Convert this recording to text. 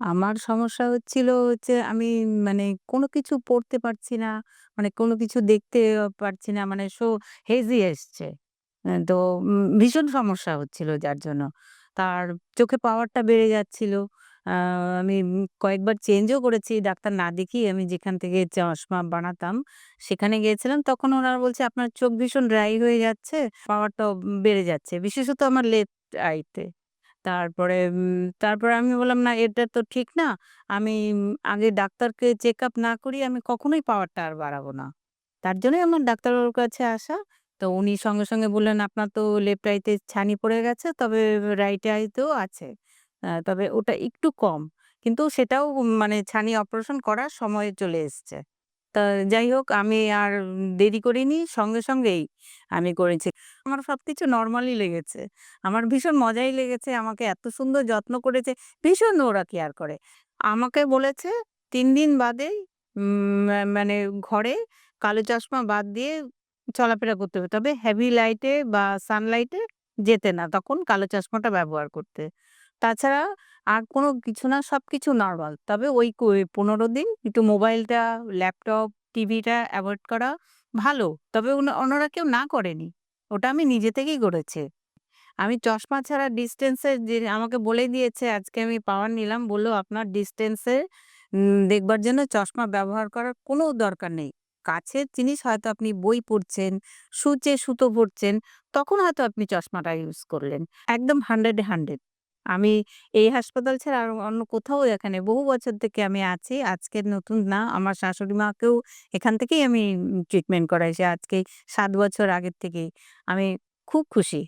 আমার সমস্যা হচ্ছিল হচ্ছে আমি মানে কোনো কিছু পড়তে পারছি না। মানে কোনো কিছু দেখতে পারছি না। মানে সো হেজি এসছে। তো ভীষণ সমস্যা হচ্ছিল যার জন্য। তার চোখে পাওয়ারটা বেড়ে যাচ্ছিল। আমি কয়েকবার চেঞ্জও করেছি ডাক্তার না দেখিয়ে আমি যেখান থেকে চশমা বানাতাম, সেখানে গিয়েছিলাম। তখন ওনারা বলছে, "আপনার চোখ ভীষণ ড্রাই হয়ে যাচ্ছে, পাওয়ারটাও বেড়ে যাচ্ছে।" বিশেষত আমার লেফট আইতে। তারপরে তারপরে আমি বললাম, "না এটা তো ঠিক না। আমি আগে ডাক্তারকে চেক আপ না করিয়ে আমি কখনোই পাওয়ারটা আর বাড়াবো না।" তার জন্যই আমার ডাক্তারবাবুর কাছে আসা। তো উনি সঙ্গে, সঙ্গে বললেন, "আপনার তো লেফট আইতে ছানি পড়ে গেছে, তবে রাইট আইতেও আছে। তবে ওটা একটু কম। কিন্তু সেটাও মানে ছানি অপারেশন করার সময় চলে এসছে।" তা যাই হোক আমি আর দেরি করিনি। সঙ্গে, সঙ্গেই আমি করেছি। আমার সবকিছু নরমালই লেগেছে। আমার ভীষণ মজাই লেগেছে। আমাকে এত সুন্দর যত্ন করেছে। ভীষণ ওরা কেয়ার করে। আমাকে বলেছে তিন দিন বাদেই মানে ঘরে কালো চশমা বাদ দিয়ে চলাফেরা করতে হবে। তবে হেভি লাইটে বা সানলাইটে যেতে না। তখন কালো চশমাটা ব্যবহার করতে। তাছাড়া আর কোনো কিছু না, সবকিছু নর্মাল তবে ওই পনেরো দিন একটু মোবাইলটা, ল্যাপটপ, টিভিটা অ্যাভয়েড করা ভালো। তবে ওনা ওনারা কেউ না করেনি। ওটা আমি নিজে থেকেই করেছি। আমি চশমা ছাড়া ডিসট্যান্স এ যে আমাকে বলে দিয়েছে আজকে আমি পাওয়ার নিলাম। বলল "আপনার উম দেখবার জন্য চশমা ব্যবহার করার কোনো দরকার নেই। কাছের জিনিস হয়তো আপনি বই পড়ছেন, সূঁচে সুতো ভরছেন, তখন হয়তো আপনি চশমাটা ইউজ করলেন। একদম 100 এ 100 আমি এই হাসপাতাল ছাড়া আর অন্য কোথাও এখানে বহু বছর থেকে আমি আছি। আজকে নতুন না। আমার শাশুড়ি মাকেও এখান থেকেই আমি ট্রিটমেন্ট করাইছি আজকে সাত বছর আগের থেকেই। আমি খুব খুশি।